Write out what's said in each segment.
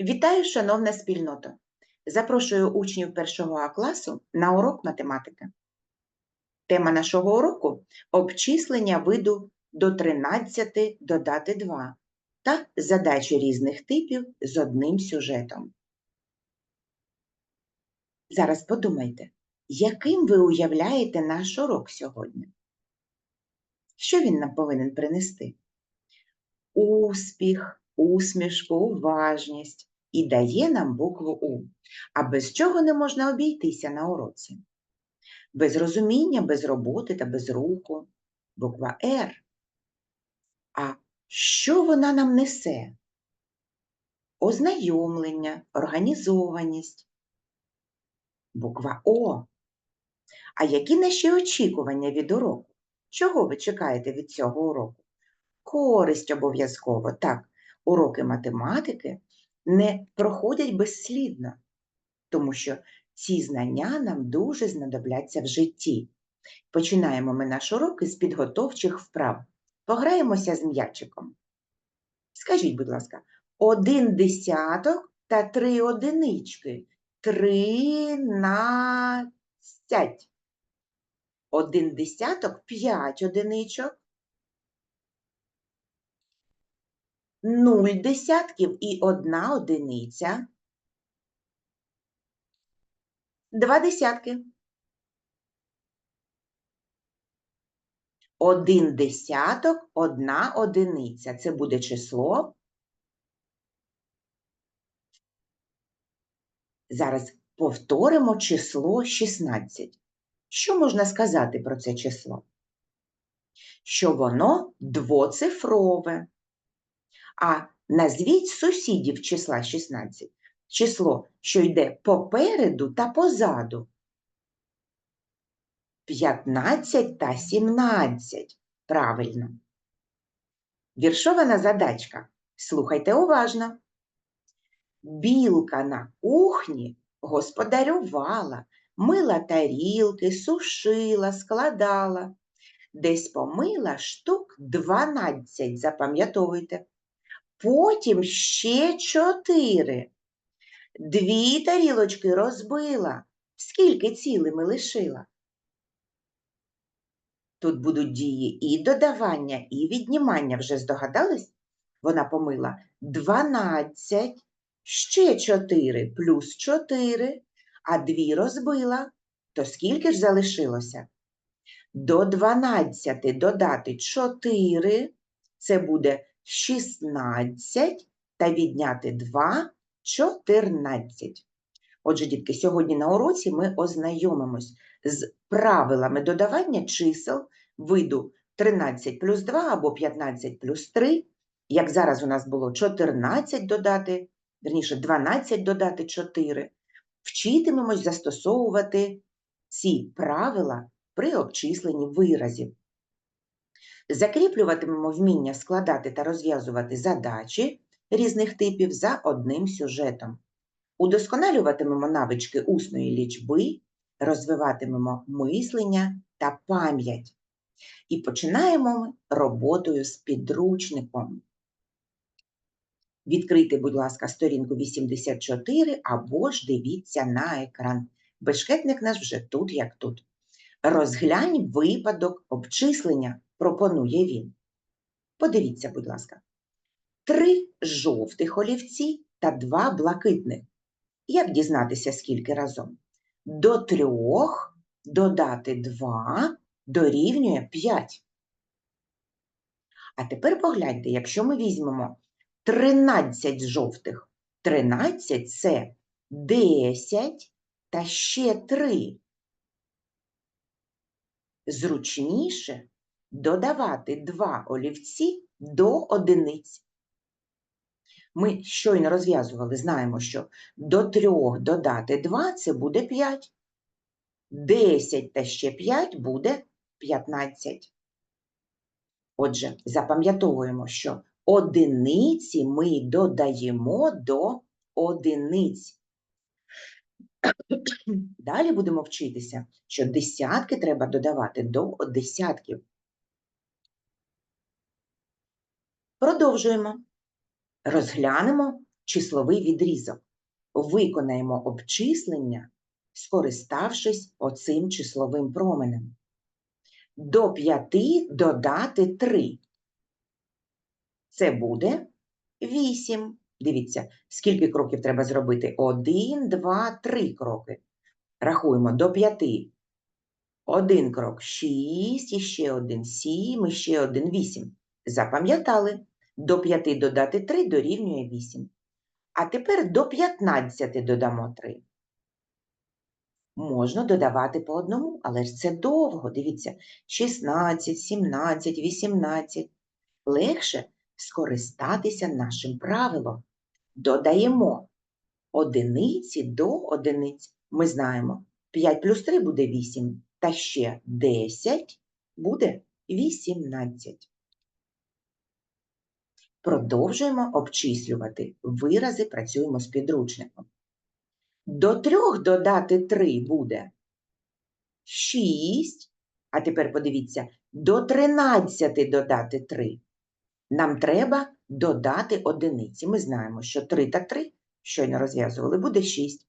Вітаю, шановна спільнота! Запрошую учнів першого А класу на урок математики. Тема нашого уроку – обчислення виду до 13 додати 2 та задачі різних типів з одним сюжетом. Зараз подумайте, яким ви уявляєте наш урок сьогодні? Що він нам повинен принести? Успіх, усмішку, уважність і дає нам букву У. А без чого не можна обійтися на уроці? Без розуміння, без роботи та без руху. Буква Р. А що вона нам несе? Ознайомлення, організованість. Буква О. А які наші очікування від уроку? Чого ви чекаєте від цього уроку? Користь обов'язково. Так, уроки математики не проходять безслідно, тому що ці знання нам дуже знадобляться в житті. Починаємо ми наш урок із підготовчих вправ. Пограємося з м'ячиком. Скажіть, будь ласка, один десяток та три одинички. Тринадцять. Один десяток п'ять одиничок. Нуль десятків і одна одиниця. Два десятки. Один десяток, одна одиниця. Це буде число. Зараз повторимо число 16. Що можна сказати про це число? Що воно двоцифрове. А назвіть сусідів числа 16. Число, що йде попереду та позаду. 15 та 17. Правильно. Віршована задачка. Слухайте уважно. Білка на кухні господарювала, мила тарілки, сушила, складала. Десь помила штук 12, запам'ятовуйте. Потім ще чотири. Дві тарілочки розбила. Скільки цілими лишила? Тут будуть дії і додавання, і віднімання. Вже здогадались? Вона помила 12, ще 4 плюс 4, а 2 розбила. То скільки ж залишилося? До 12 додати 4, це буде 16, та відняти 2 – 14. Отже, дітки, сьогодні на уроці ми ознайомимось з правилами додавання чисел виду 13 плюс 2 або 15 плюс 3. Як зараз у нас було 14 додати, верніше 12 додати 4. Вчитимемось застосовувати ці правила при обчисленні виразів. Закріплюватимемо вміння складати та розв'язувати задачі різних типів за одним сюжетом. Удосконалюватимемо навички усної лічби, розвиватимемо мислення та пам'ять. І починаємо ми роботою з підручником. Відкрийте, будь ласка, сторінку 84 або ж дивіться на екран. Бешкетник наш вже тут, як тут. Розглянь випадок обчислення, пропонує він. Подивіться, будь ласка. Три жовтих олівці та два блакитних. Як дізнатися, скільки разом? До трьох додати 2 дорівнює 5. А тепер погляньте, якщо ми візьмемо 13 жовтих, 13 це 10 та ще 3. Зручніше додавати 2 олівці до одиниць. Ми щойно розв'язували, знаємо, що до 3 додати 2 – це буде 5. 10 та ще 5 буде 15. Отже, запам'ятовуємо, що одиниці ми додаємо до одиниць. Далі будемо вчитися, що десятки треба додавати до десятків. Продовжуємо. Розглянемо числовий відрізок. Виконаємо обчислення, скориставшись оцим числовим променем. До 5 додати 3. Це буде 8. Дивіться, скільки кроків треба зробити? 1, 2, 3 кроки. Рахуємо до 5. Один крок 6, і ще один 7, і ще один 8. Запам'ятали? До 5 додати 3 дорівнює 8. А тепер до 15 додамо 3. Можна додавати по одному, але ж це довго. Дивіться, 16, 17, 18. Легше скористатися нашим правилом. Додаємо одиниці до одиниць. Ми знаємо, 5 плюс 3 буде 8, та ще 10 буде 18. Продовжуємо обчислювати. Вирази працюємо з підручником. До 3 додати 3 буде 6. А тепер подивіться, до 13 додати 3. Нам треба додати одиниці. Ми знаємо, що 3 та 3, щойно розв'язували, буде 6.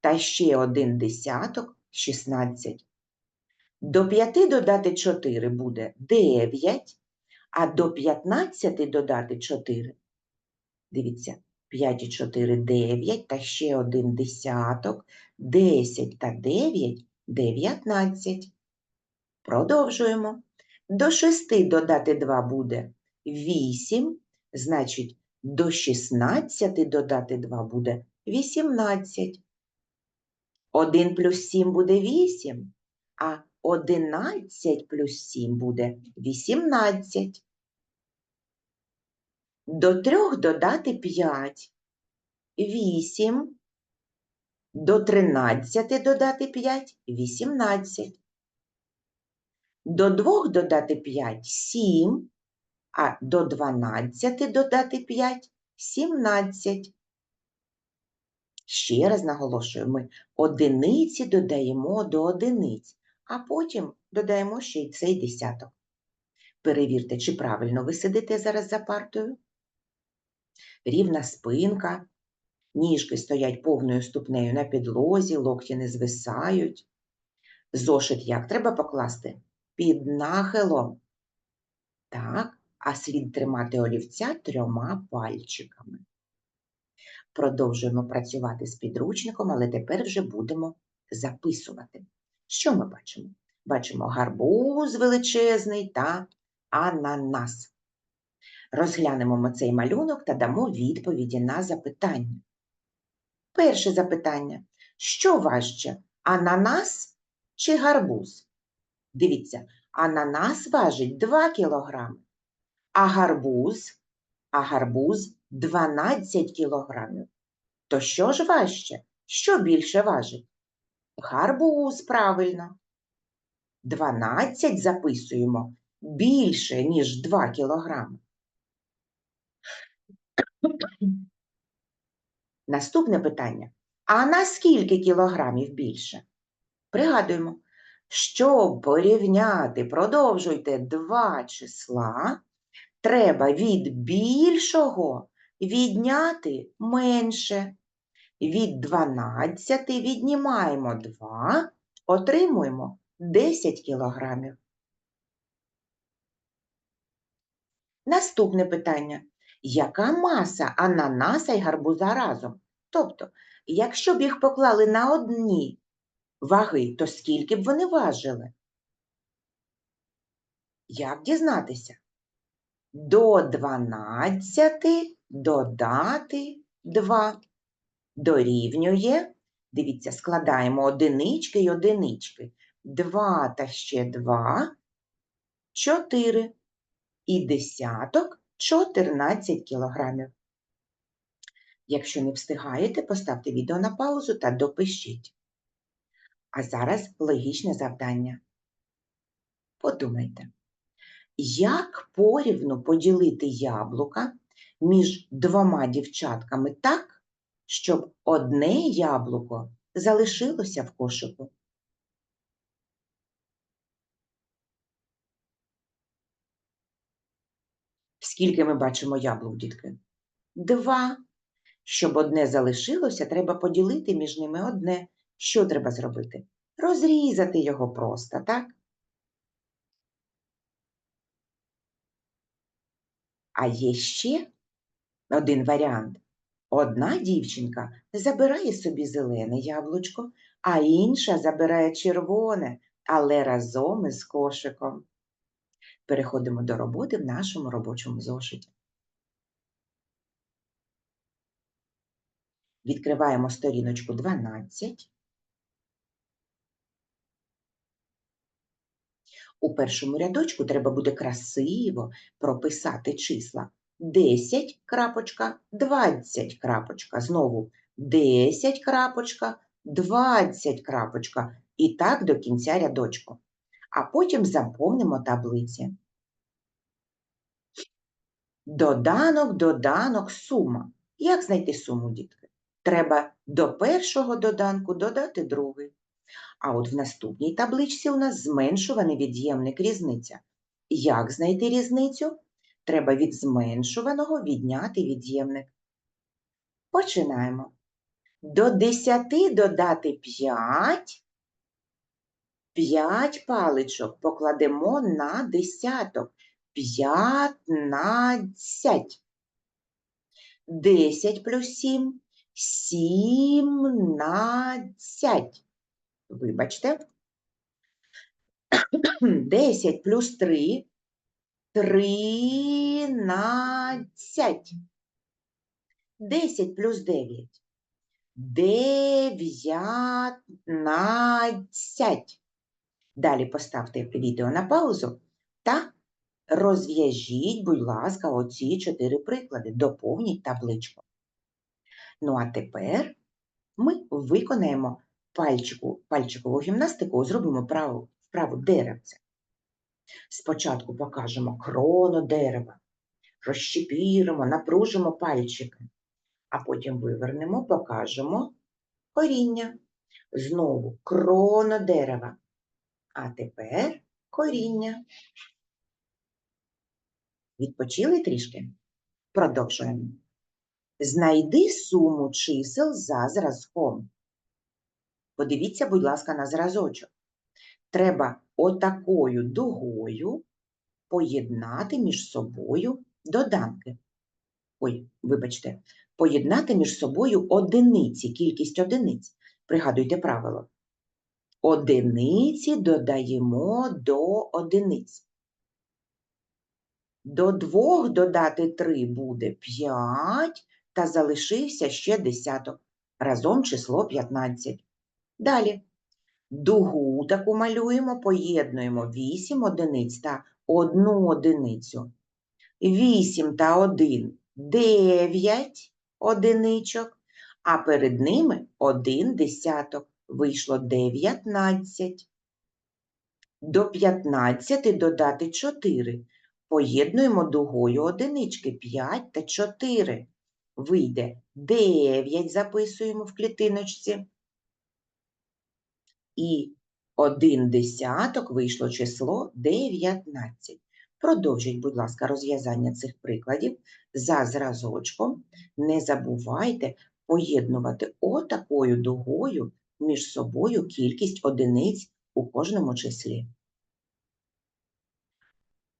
Та ще один десяток 16. До 5 додати 4 буде 9, а до 15 додати 4. Дивіться, 5 і 4 – 9, та ще один десяток, 10 та 9 – 19. Продовжуємо. До 6 додати 2 буде 8, значить, до 16 додати 2 буде 18. 1 плюс 7 буде 8, а 11 плюс 7 буде 18. До 3 додати 5 – 8. До 13 додати 5 – 18. До 2 додати 5 – 7, а до 12 додати 5 – 17. Ще раз наголошую, ми одиниці додаємо до одиниць, а потім додаємо ще й цей десяток. Перевірте, чи правильно ви сидите зараз за партою. Рівна спинка, ніжки стоять повною ступнею на підлозі, локті не звисають. Зошит як треба покласти? Під нахилом. Так, а слід тримати олівця трьома пальчиками. Продовжуємо працювати з підручником, але тепер вже будемо записувати. Що ми бачимо? Бачимо гарбуз величезний та ананас. Розглянемо ми цей малюнок та дамо відповіді на запитання. Перше запитання. Що важче, ананас чи гарбуз? Дивіться, ананас важить 2 кг, а гарбуз, а гарбуз 12 кілограмів. То що ж важче? Що більше важить? Гарбуз, правильно. 12 записуємо більше, ніж 2 кілограми. Наступне питання. А на скільки кілограмів більше? Пригадуємо, щоб порівняти, продовжуйте два числа, треба від більшого відняти менше. Від 12 віднімаємо 2, отримуємо 10 кілограмів. Наступне питання. Яка маса ананаса і гарбуза разом? Тобто, якщо б їх поклали на одні ваги, то скільки б вони важили? Як дізнатися? До 12 додати 2 дорівнює, дивіться, складаємо одинички й одинички. 2 та ще 2 – 4. І десяток 14 кілограмів. Якщо не встигаєте, поставте відео на паузу та допишіть. А зараз логічне завдання. Подумайте, як порівну поділити яблука між двома дівчатками так, щоб одне яблуко залишилося в кошику? Скільки ми бачимо яблук, дітки? Два. Щоб одне залишилося, треба поділити між ними одне. Що треба зробити? Розрізати його просто, так? А є ще один варіант. Одна дівчинка забирає собі зелене яблучко, а інша забирає червоне, але разом із кошиком. Переходимо до роботи в нашому робочому зошиті. Відкриваємо сторіночку 12. У першому рядочку треба буде красиво прописати числа 10 крапочка, 20 крапочка. Знову 10 крапочка, 20 крапочка. І так до кінця рядочку. А потім заповнимо таблиці. Доданок, доданок, сума. Як знайти суму, дітки? Треба до першого доданку додати другий. А от в наступній табличці у нас зменшуваний від'ємник різниця. Як знайти різницю? Треба від зменшуваного відняти від'ємник. Починаємо. До 10 додати 5. 5 паличок покладемо на десяток. 15. 10 плюс 7 – 17. Вибачте. 10 плюс 3 – 13. 10 плюс 9 – 19. Далі поставте відео на паузу та розв'яжіть, будь ласка, оці чотири приклади. Доповніть табличку. Ну, а тепер ми виконаємо пальчику, пальчикову гімнастику, зробимо праву, вправу деревця. Спочатку покажемо крону дерева, розщепіримо, напружимо пальчики, а потім вивернемо, покажемо коріння. Знову крону дерева. А тепер коріння. Відпочили трішки? Продовжуємо. Знайди суму чисел за зразком. Подивіться, будь ласка, на зразочок. Треба отакою дугою поєднати між собою доданки. Ой, вибачте, поєднати між собою одиниці, кількість одиниць. Пригадуйте правило. Одиниці додаємо до одиниць. До двох додати три буде 5, та залишився ще десяток. Разом число 15. Далі. Дугу таку малюємо, поєднуємо 8 одиниць та 1 одиницю. 8 та 1 – 9 одиничок, а перед ними 1 десяток. Вийшло 19. До 15 додати 4. Поєднуємо дугою одинички 5 та 4. Вийде 9, записуємо в клітиночці. І 1 десяток вийшло число 19. Продовжіть, будь ласка, розв'язання цих прикладів за зразочком. Не забувайте поєднувати отакою дугою між собою кількість одиниць у кожному числі.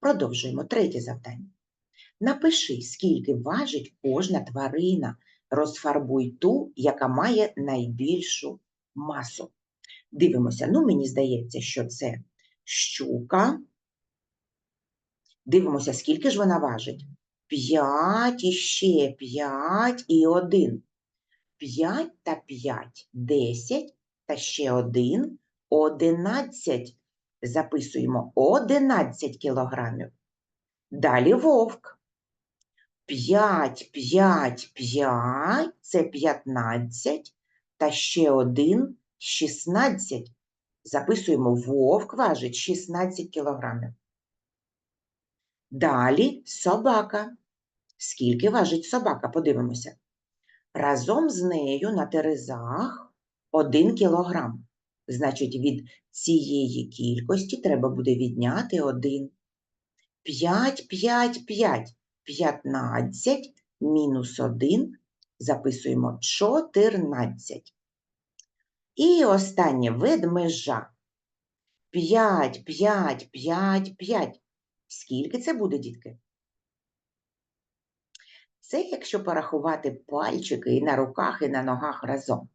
Продовжуємо третє завдання. Напиши, скільки важить кожна тварина. Розфарбуй ту, яка має найбільшу масу. Дивимося, ну мені здається, що це щука. Дивимося, скільки ж вона важить. 5 і ще 5 і 1. 5 та 5 – 10, та ще 1 – 11. Записуємо 11 кілограмів. Далі вовк. 5, 5, 5 – це 15, та ще 1 – 16. Записуємо вовк важить 16 кілограмів. Далі собака. Скільки важить собака? Подивимося. Разом з нею на терезах 1 кілограм. Значить, від цієї кількості треба буде відняти 1. 5, 5, 5. 15 мінус 1 Записуємо 14. І останнє ведмежа. 5, 5, 5, 5. Скільки це буде, дітки? Це якщо порахувати пальчики і на руках, і на ногах разом,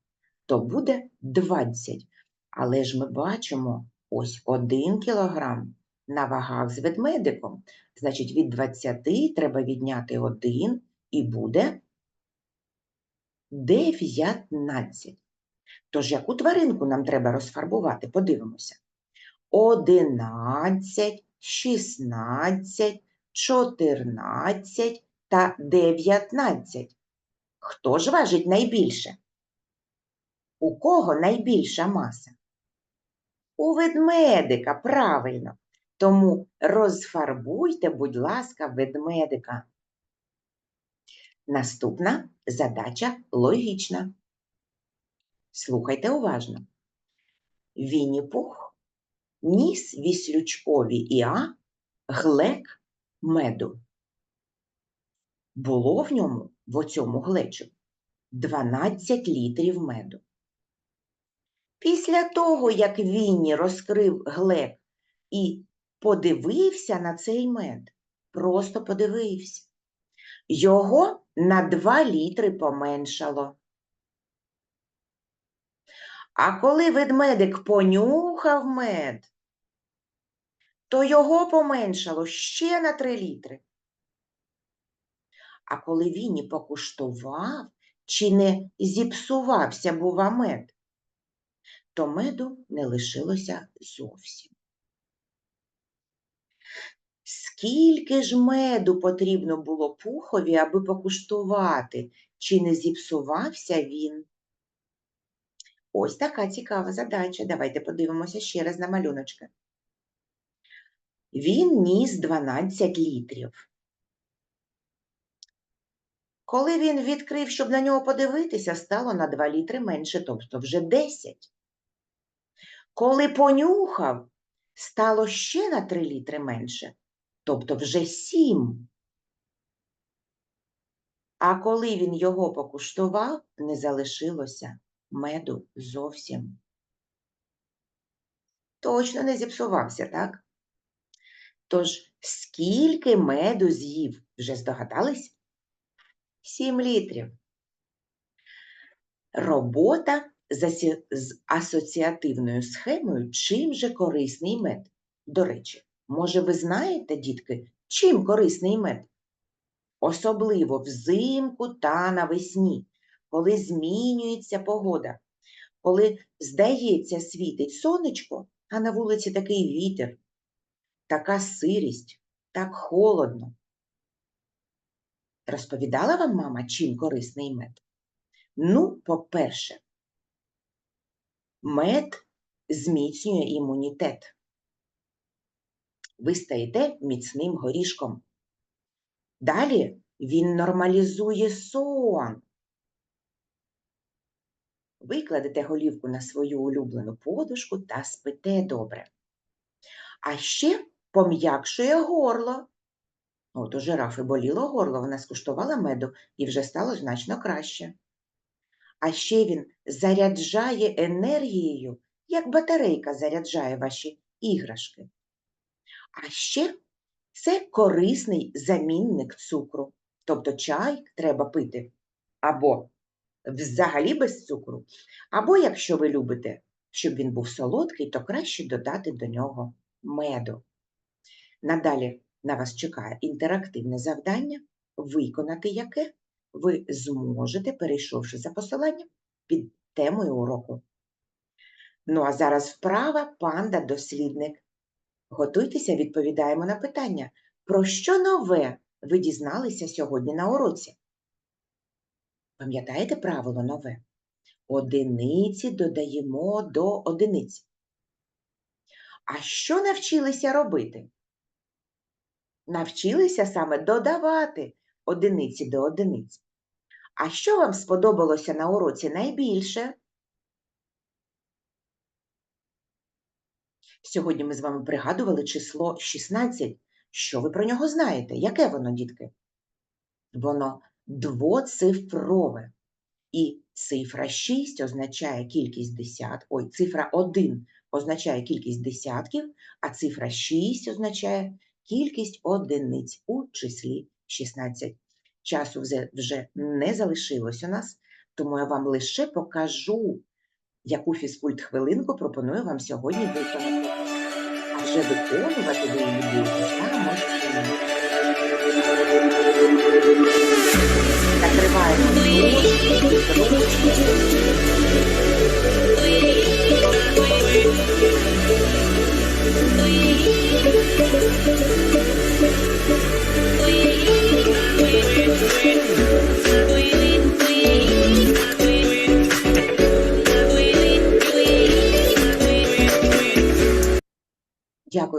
то буде 20. Але ж ми бачимо ось 1 кілограм на вагах з ведмедиком. Значить, від 20 треба відняти 1 і буде 19. Тож яку тваринку нам треба розфарбувати? Подивимося. 11, 16, 14 та 19. Хто ж важить найбільше? У кого найбільша маса? У ведмедика, правильно. Тому розфарбуйте, будь ласка, ведмедика. Наступна задача логічна. Слухайте уважно. Вінні-Пух ніс віслючкові Іа глек меду. Було в ньому, в оцьому глечу, 12 літрів меду. Після того, як Вінні розкрив глек і подивився на цей мед, просто подивився, його на 2 літри поменшало. А коли ведмедик понюхав мед, то його поменшало ще на 3 літри. А коли Вінні покуштував, чи не зіпсувався, бува, мед, то меду не лишилося зовсім. Скільки ж меду потрібно було пухові, аби покуштувати, чи не зіпсувався він? Ось така цікава задача. Давайте подивимося ще раз на малюночки. Він ніс 12 літрів. Коли він відкрив, щоб на нього подивитися, стало на 2 літри менше, тобто вже 10. Коли понюхав, стало ще на 3 літри менше, тобто вже 7. А коли він його покуштував, не залишилося меду зовсім. Точно не зіпсувався, так? Тож, скільки меду з'їв, вже здогадались? 7 літрів. Робота з асоціативною схемою чим же корисний мед? До речі, може ви знаєте, дітки, чим корисний мед? Особливо взимку та навесні, коли змінюється погода, коли, здається, світить сонечко, а на вулиці такий вітер, така сирість, так холодно. Розповідала вам мама, чим корисний мед? Ну, по-перше, мед зміцнює імунітет. Ви стаєте міцним горішком. Далі він нормалізує сон. Викладете голівку на свою улюблену подушку та спите добре. А ще пом'якшує горло. От у жирафи боліло горло, вона скуштувала меду і вже стало значно краще. А ще він заряджає енергією, як батарейка заряджає ваші іграшки. А ще це корисний замінник цукру. Тобто чай треба пити або взагалі без цукру, або, якщо ви любите, щоб він був солодкий, то краще додати до нього меду. Надалі на вас чекає інтерактивне завдання, виконати яке ви зможете, перейшовши за посиланням під темою уроку. Ну а зараз вправа панда-дослідник. Готуйтеся, відповідаємо на питання. Про що нове ви дізналися сьогодні на уроці? Пам'ятаєте правило нове? Одиниці додаємо до одиниць. А що навчилися робити? Навчилися саме додавати одиниці до одиниць. А що вам сподобалося на уроці найбільше? Сьогодні ми з вами пригадували число 16. Що ви про нього знаєте? Яке воно, дітки? Воно двоцифрове. І цифра 6 означає кількість десят, ой, цифра 1 означає кількість десятків, а цифра 6 означає кількість одиниць у числі 16. Часу вже, не залишилось у нас, тому я вам лише покажу, яку фізкульт-хвилинку пропоную вам сьогодні виконати. Вже виконувати ви її самостійно. Закриваємо ручки, ручки.